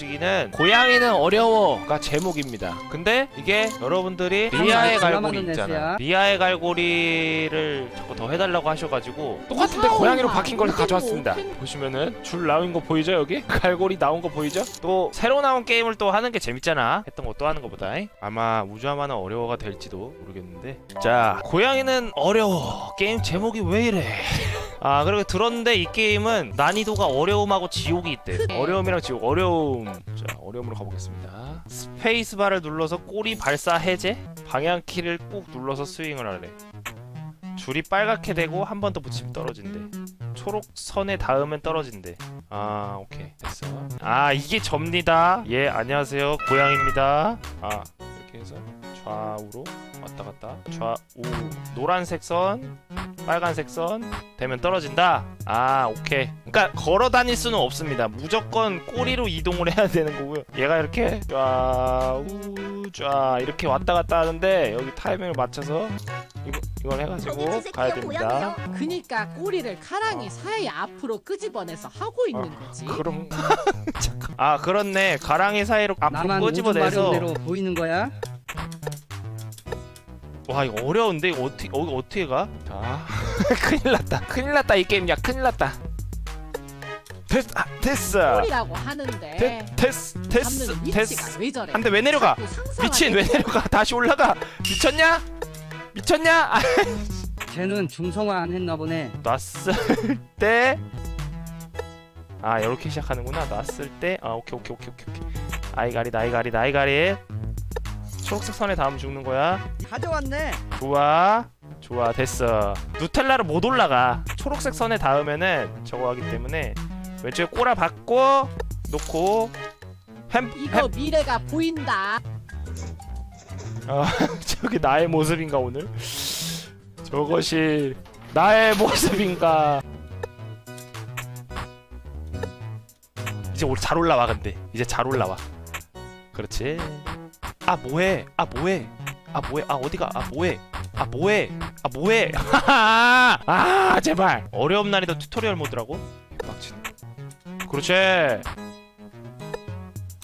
보여지기는 고양이는 어려워가 제목입니다. 근데 이게 여러분들이 리아의 기가 갈고리 있잖아. 리아의 갈고리를 자꾸 더 해달라고 하셔가지고 똑같은데 고양이로 바뀐 걸 가져왔습니다. 보시면은 줄 나온 거 보이죠 여기? 갈고리 나온 거 보이죠? 또 새로 나온 게임을 또 하는 게 재밌잖아. 했던 거 또 하는 거보다 아마 우주하마는 어려워가 될지도 모르겠는데 자 고양이는 어려워 게임 제목이 왜 이래? 아 그리고 들었는데 이 게임은 난이도가 어려움하고 지옥이 있대. 어려움이랑 지옥. 어려움. 자 어려움으로 가보겠습니다. 스페이스바를 눌러서 꼬리 발사 해제? 방향키를 꾹 눌러서 스윙을 하래. 줄이 빨갛게 되고 한 번 더 붙이면 떨어진대. 초록 선에 닿으면 떨어진대. 아 오케이. 됐어. 아 이게 접니다. 예 안녕하세요. 고양입니다. 아 해서 좌우로 왔다 갔다 좌우 노란색 선 빨간색 선 되면 떨어진다. 아, 오케이. 그러니까 걸어 다닐 수는 없습니다. 무조건 꼬리로 이동을 해야 되는 거고요. 얘가 이렇게 좌우 좌 이렇게 왔다 갔다 하는데 여기 타이밍을 맞춰서 이거 이걸 해가지고 가야 됩니다. 그니까 꼬리를 카랑이 사이 앞으로 끄집어내서 하고 있는 거지. 그럼 잠깐. 아 그렇네. 가랑이 사이로 앞으로 끄집어내서 보이는 거야? 와 이거 어려운데 이거 어떻게 어, 어떻게 가? 자 큰일 났다. 큰일 났다 이 게임 야 큰일 났다. 됐 아, 됐어. 꼬리라고 하는데 됐 됐어 됐어 잡는 위치가 됐어. 왜 저래? 안돼 왜 내려가? 자꾸 상상하게 미친 왜 내려가? 다시 올라가. 미쳤냐? 미쳤냐? 아, 쟤는 중성화 안 했나 보네. 놨을 때. 아 이렇게 시작하는구나. 놨을 때. 아 오케이 오케이 오케이 오케이 오케이. 아이가리 나이가리 나이가리. 초록색 선에 닿으면 죽는 거야. 가져왔네. 좋아. 좋아 됐어. 누텔라를 못 올라가. 초록색 선에 닿으면은 저거 하기 때문에 왼쪽에 꼬라 받고 놓고 햄 이거 햄. 미래가 보인다. 아 저게 나의 모습인가 오늘? 저것이 나의 모습인가? 이제 올- 잘 올라와 근데 이제 잘 올라와. 그렇지. 아 뭐해? 아 뭐해? 아 뭐해? 아 어디가? 아 뭐해? 아 뭐해? 아 뭐해? 아 제발 어려움 난이도 튜토리얼 모드라고? 빡치네. 그렇지.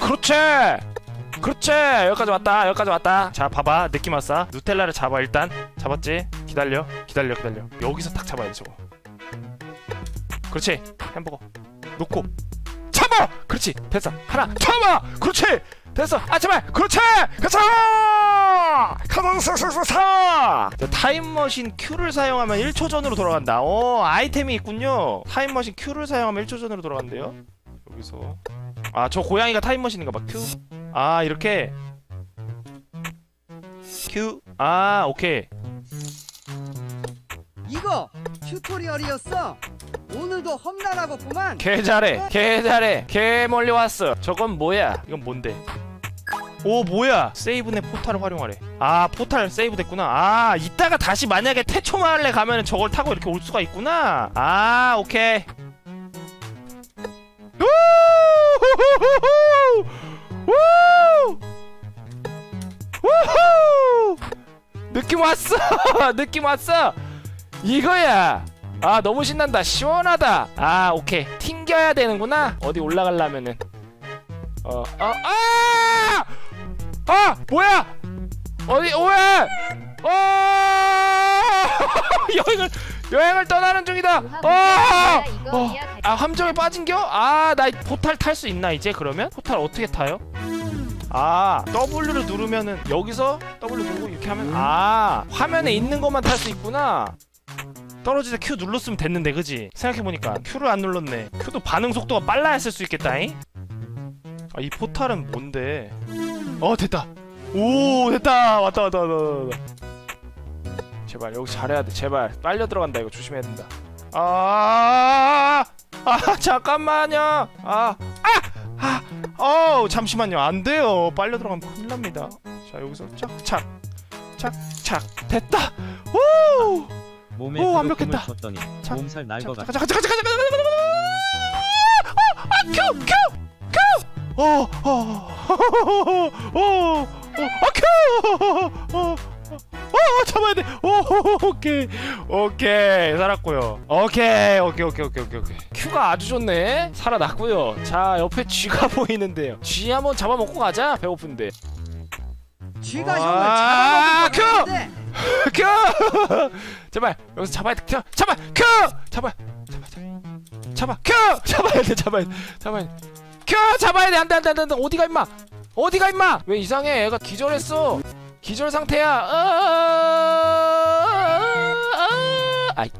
그렇지. 그렇지 여기까지 왔다 여기까지 왔다. 자 봐봐 느낌 왔어. 누텔라를 잡아 일단. 잡았지? 기다려 기다려 기다려. 여기서 딱 잡아야 돼 저거. 그렇지 햄버거. 놓고. 잡아! 그렇지 됐어. 하나 잡아! 그렇지 됐어. 아 제발! 그렇지! 됐어 가방사사사사 타임머신 Q를 사용하면 1초 전으로 돌아간다. 어 아이템이 있군요. 타임머신 Q를 사용하면 1초 전으로 돌아간대요. 여기서. 아 저 고양이가 타임머신인가 봐. Q 아 이렇게? Q 아 오케이. 이거 튜토리얼이었어. 오늘도 험난하고구만. 개 잘해 개 잘해. 개 멀리 왔어. 저건 뭐야? 이건 뭔데? 오 뭐야? 세이브네 포탈을 활용하래. 아 포탈 세이브 됐구나. 아 이따가 다시 만약에 태초마을에 가면은 저걸 타고 이렇게 올 수가 있구나. 아 오케이. 우후후후! 우! 우후! 느낌 왔어! 느낌 왔어! 이거야! 아 너무 신난다. 시원하다. 아 오케이. 튕겨야 되는구나. 어디 올라가려면은. 어어아! 아! 뭐야? 어디 오해 어! 여행을 여행을 떠나는 중이다 어! 어! 아 함정에 빠진겨? 아 나 포탈 탈 수 있나 이제 그러면? 포탈 어떻게 타요? 아 W를 누르면은 여기서 W 누르고 이렇게 하면 아 화면에 있는 것만 탈 수 있구나 떨어질 때 Q 눌렀으면 됐는데 그지? 생각해보니까 Q를 안 눌렀네 Q도 반응 속도가 빨라야 쓸 수 있겠다잉? 아 이 포탈은 뭔데 어 됐다 오 됐다 왔다 왔다 왔다 왔다 제발 여기 잘해야 돼 제발 빨려 들어간다 이거 조심해야 된다 아, 아 잠깐만요 아, 아, 아, 어 잠시만요 안 돼요 빨려 들어가면 큰일 납니다 자 여기서 착착 착착 됐다 오 몸에 오, 오, 완벽했다. 자, 몸살 날 것 같아. 잠깐 잠깐 잠깐 잠깐 잠깐 어, 아큐큐큐 큐 어 어 어어아큐 어 어, 잡아야 돼. 오, 오케이. 오케이. 살았고요. 오케이 오케이 오케이 오케이 오케이 오케이. 큐가 아주 좋네. 살아났고요. 자 옆에 쥐가 보이는데요. 쥐 한번 잡아먹고 가자 배고픈데. 쥐가 와, 형을 큐! 잡아먹은 건데 큐! 제발 여기서 잡아야 돼. 큐! 잡아! 큐! 잡아! 잡아 잡아. 잡아! 큐! 잡아야 돼 잡아야 돼. 잡아야 돼 큐! 잡아야 돼. 안 돼 안 돼 안돼 안돼. 어디가 임마? 어디가 임마? 왜 이상해? 애가 기절했어 기절 상태야. 아이.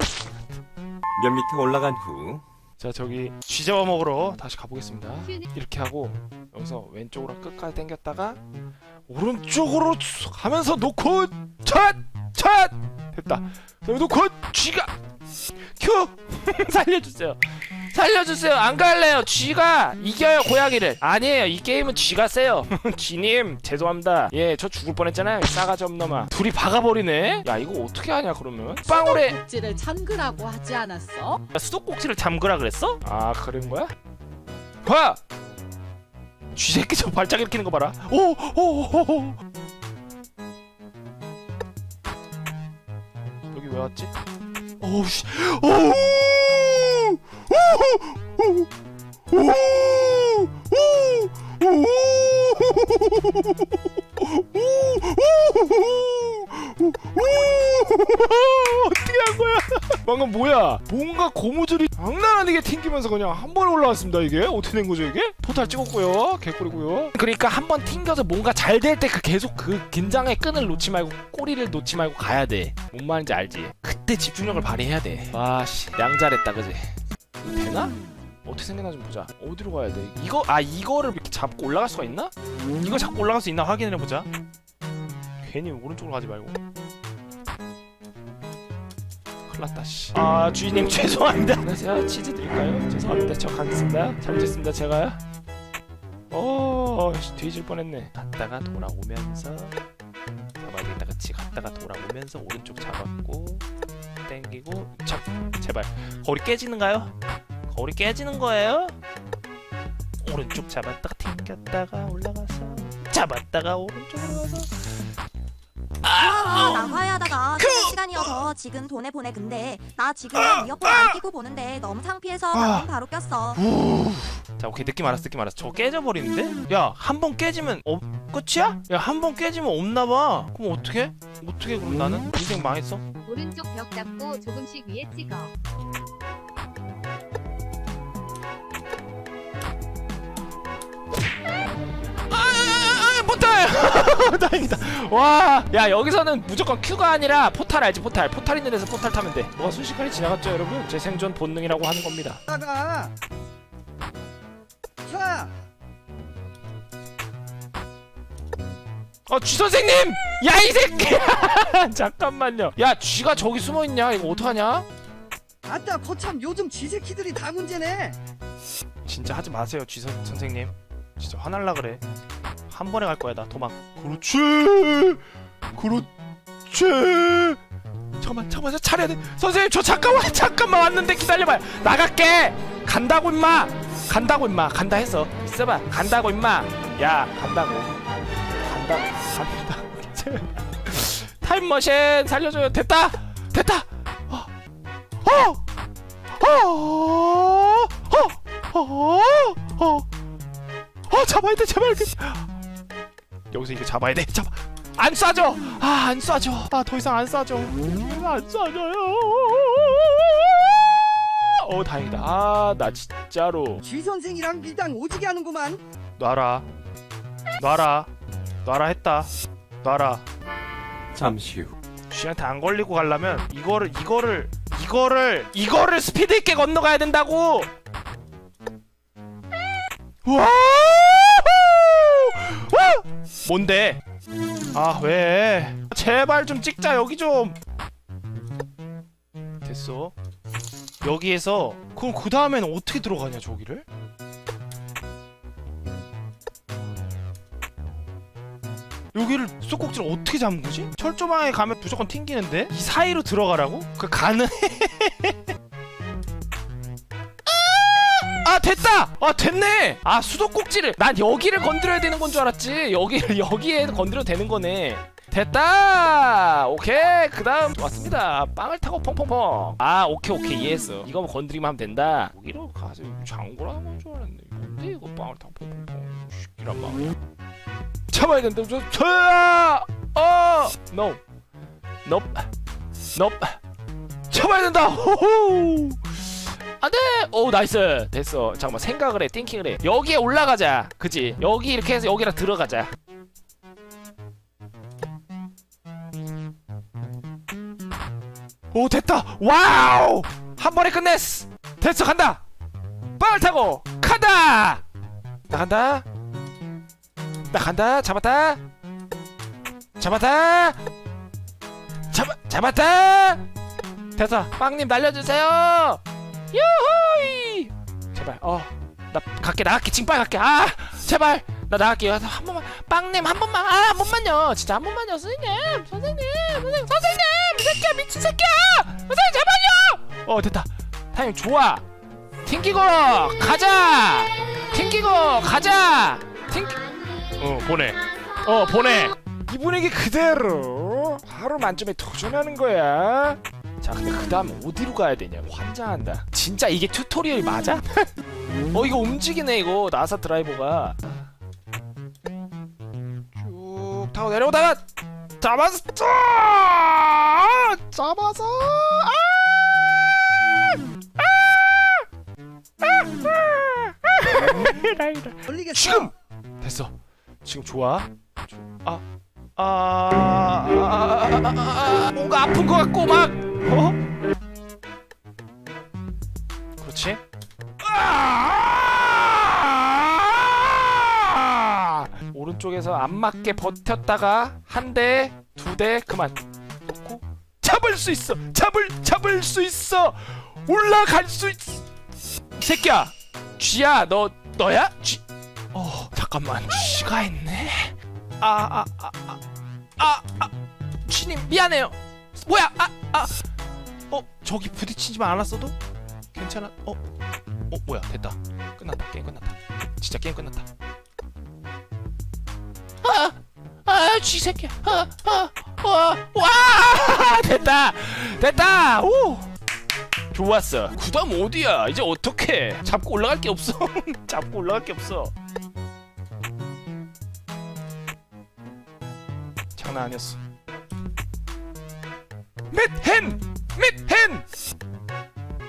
몇 미터 올라간 후. 자 저기 쥐 잡아 먹으러 다시 가보겠습니다. 이렇게 하고 여기서 왼쪽으로 끝까지 당겼다가 오른쪽으로 쑥 하면서 놓고 찻찻 됐다. 여기 놓고 쥐가 큐! 살려주세요 살려주세요. 안 갈래요. 쥐가 이겨요 고양이를. 아니에요. 이 게임은 쥐가 세요. 쥐님 죄송합니다. 예 저 죽을 뻔했잖아요. 이 싸가지 없는 놈아. 둘이 박아버리네? 야 이거 어떻게 하냐 그러면? 빵오래 꼭지를 잠그라고 하지 않았어? 야, 수도꼭지를 잠그라 그랬어? 아 그런 거야? 봐! 쥐새끼 저 발작 일으키는 거 봐라. 오 오 오 오 여기 왜 왔지? 오우 씨 어떻게 한 거야? 방금 뭐야? 뭔가 고무줄이 장난 아니게 튕기면서 그냥 한 번에 올라왔습니다 이게 어떻게 된 거죠 이게? 포탈 찍었고요 개꿀이고요 그러니까 한 번 튕겨서 뭔가 잘 될 때 그 계속 그 긴장의 끈을 놓지 말고 꼬리를 놓지 말고 가야 돼뭔 말인지 알지? 그때 집중력을 발휘해야 돼와씨 양잘했다 그지? 되나? 어떻게 생겼나 좀 보자 어디로 가야 돼? 이거 아 이거를 이렇게 잡고 올라갈 수가 있나? 이거 잡고 올라갈 수 있나 확인해 보자 괜히 오른쪽으로 가지 말고 큰일났다 씨. 아 주인님 죄송합니다 안녕하세요 치즈 드릴까요? 죄송합니다 저 가겠습니다 잘못했습니다 제가요 오 씨, 뒤질 뻔했네 갔다가 돌아오면서 잡아야겠다 그치 갔다가 돌아오면서 오른쪽 잡았고 땡기고 자 제발 거리 깨지는가요? 거리 깨지는 거예요? 오른쪽 잡았다가 튕겼다가 올라가서 잡았다가 오른쪽으로 가서 아, 나가야 하다가 쉬는 시간이어서 지금 돈에 보내 근데 나 지금 이어폰 안 끼고 보는데 너무 창피해서 방금 바로 꼈어 자 오케이 느낌 알았어 느낌 알았어 저거 깨져버리는데? 야 한 번 깨지면 어 끝이야? 야 한 번 깨지면 없나봐 그럼 어떻게? 어떻게 그럼 나는? 인생 망했어? 오른쪽 벽 잡고 조금씩 위에 찍어. 아 포탈! 다행이다 와 야 여기서는 무조건 Q가 아니라 포탈 알지 포탈 포탈 있는 데서 포탈 타면 돼 뭐가 순식간에 지나갔죠 여러분 제 생존 본능이라고 하는 겁니다 나가 어, 쥐 선생님! 야, 이 새끼야! 잠깐만요. 야, 쥐가 저기 숨어 있냐? 이거 어떡하냐? 아따 거참 요즘 쥐새끼들이 다 문제네 진짜 하지 마세요, 쥐 선, 선생님. 진짜 화날라 그래. 한 번에 갈 거야, 나 도망. 그렇지! 그렇지! 잠깐만, 잠깐만, 저 차려야 돼. 선생님, 저 잠깐만, 잠깐만 왔는데 기다려봐요. 나갈게! 간다고, 임마! 간다고, 임마. 간다 했어. 있어봐. 간다고, 임마. 야, 간다고. 간다, 간다. 타임머신 살려줘요. 됐다! 됐다! 어! 어! 어! 어! 어! 어! 어! 잡아야 돼, 제발. 그- 여기서 이거 잡아야 돼. 잡아. 안 쏴줘. 아, 안 쏴줘. 아, 더 이상 안 쏴줘. 안 쏴줘요. 어, 다행이다. 아, 나 진짜로 쥐 선생이랑 밀당 오지게 하는구만 놔라. 놔라. 놔라 했다. 놔라. 잠시 후 쥐한테 안 걸리고 가려면 이거를 이거를 이거를 이거를 스피드 있게 건너가야 된다고. 와! 와! 뭔데? 아 왜? 제발 좀 찍자 여기 좀. 됐어. 여기에서 그럼 그 다음에는 어떻게 들어가냐 저기를? 여기를 쏙꼭지를 어떻게 거지? 철조망에 가면 무조건 튕기는데 이 사이로 들어가라고? 그 가능해? 됐다! 아 됐네! 아 수도꼭지를 난 여기를 건드려야 되는 건 줄 알았지. 여기를 여기에 건드려도 되는 거네. 됐다! 오케이. 그 다음 왔습니다. 빵을 타고 펑펑펑. 아 오케이 오케이. 이해했어. 이거 건드리면 하면 된다. 여기로 가서 장구라는 건줄 알았네. 뭔데 이거 빵을 타고 펑펑펑. 시키란 말이야 참아야 된다. 저 저야 어! No. Nope. Nope. 참아야 된다. 호호 안돼 오 나이스. 됐어. 잠깐만 생각을 해 띵킹을 해. 여기에 올라가자. 그지 여기 이렇게 해서 여기랑 들어가자. 오 됐다. 와우! 한 번에 끝냈어 됐어 간다. 빵을 타고 간다. 나 간다. 나 간다. 잡았다. 잡았다. 잡아 잡았다. 됐어. 빵님 날려주세요 유후이! 제발 어나 갈게 나갈게 빨리 갈게. 아 제발 나 나갈게요. 한 번만 빵님 한 번만 아 한 번만요. 진짜 한 번만요 선생님 선생님 선생님 선생님 이 새끼야 미친 새끼야! 선생님 제발요! 어 됐다. 타이밍 좋아. 튕기고 가자. 튕기고 가자. 튕기 어 보내. 어 보내. 이 분위기 그대로 바로 만점에 도전하는 거야 자 근데 그 다음에 어디로 가야 되냐? 환장한다. 진짜 이게 튜토리얼 맞아? 어 이거 움직이네 이거. 나사 드라이버가. 쭉 타고 내려오다가 잡았어! 잡아서! 걸리겠어. 지금! 됐어. 지금 좋아 아, 아, 아, 아, 아, 뭔가 아픈 것 같고 막 어? 그렇지? 아! 오른쪽에서 안 맞게 버텼다가 한 대, 두 대 그만. 놓고 잡을 수 있어. 잡을 잡을 수 있어. 올라갈 수이 새끼야. 쥐야 너 너야? 쥐 어 잠깐만. 쥐가 있네. 아 아 아 아 아 아. 쥐님 미안해요. 뭐야? 아 아 어 저기 부딪히지만 않았어도 괜찮아 어 어 뭐야 됐다 끝났다 게임 끝났다 진짜 게임 끝났다 아 아 쥐 새끼야 아 아와 됐다 됐다 오 좋았어. 그다음 어디야? 이제 어떻게? 잡고 올라갈 게 없어. 잡고 올라갈 게 없어. 장난 아니었어. 맷헨! 맷헨!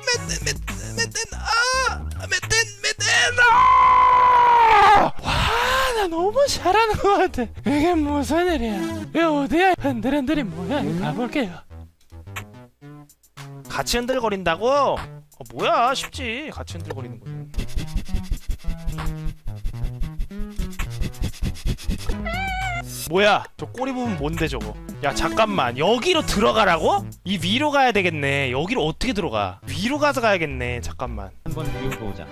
맷헨! 맷헨! 아! 맷헨! 맷헨! 아! 와, 나 너무 잘하는 것 같아. 이게 무슨 일이야? 왜 어디야? 흔들흔들이 뭐야? 이거 가볼게요. 같이 흔들거린다고? 어, 뭐야 쉽지 같이 흔들거리는 거는 뭐야? 저 꼬리 부분 뭔데 저거? 야 잠깐만. 여기로 들어가라고? 이 위로 가야 되겠네. 여기로 어떻게 들어가? 위로 가서 가야겠네. 잠깐만. 한번 비워보자.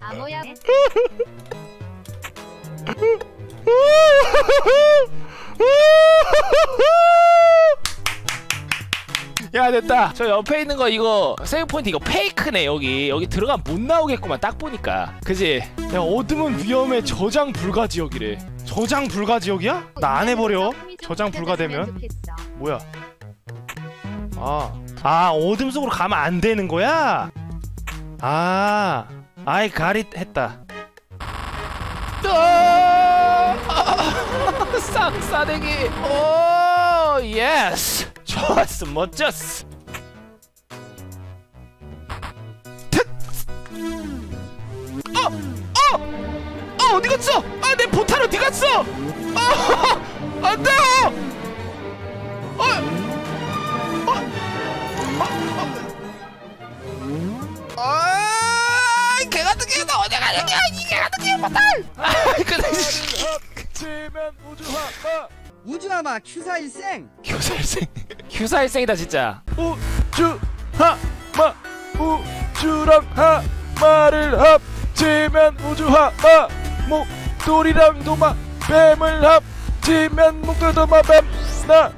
아모야 됐다. 저 옆에 있는 거 이거 세이브 포인트 이거 페이크네 여기. 여기 들어가면 못 나오겠구만 딱 보니까. 그지? 야 어둠은 위험해. 저장 불가 지역이래. 저장 불가 지역이야? 나 안 해버려. 저장 불가되면? 뭐야? 아, 아 어둠 속으로 가면 안 되는 거야? 아. 아이 가릿 했다. 아, 싹 싸대기. 오 예스 좋았어 멋졌어 텟! 어! 어! 어 어디 갔어? 아내 포탄 어디 갔어? 아 안돼! 어! 아, 개 같은 게나 어디 가는 거야? 이 개 같은 게 포탄! 아, 근데 우주 아마 큐사일생. 교살생. 교살생이다 진짜. 우주 하마. 우주랑 하마를 합치면 우주 하마. 목돌이랑 도마. 뱀을 지면 묶어도 마 뱀. 나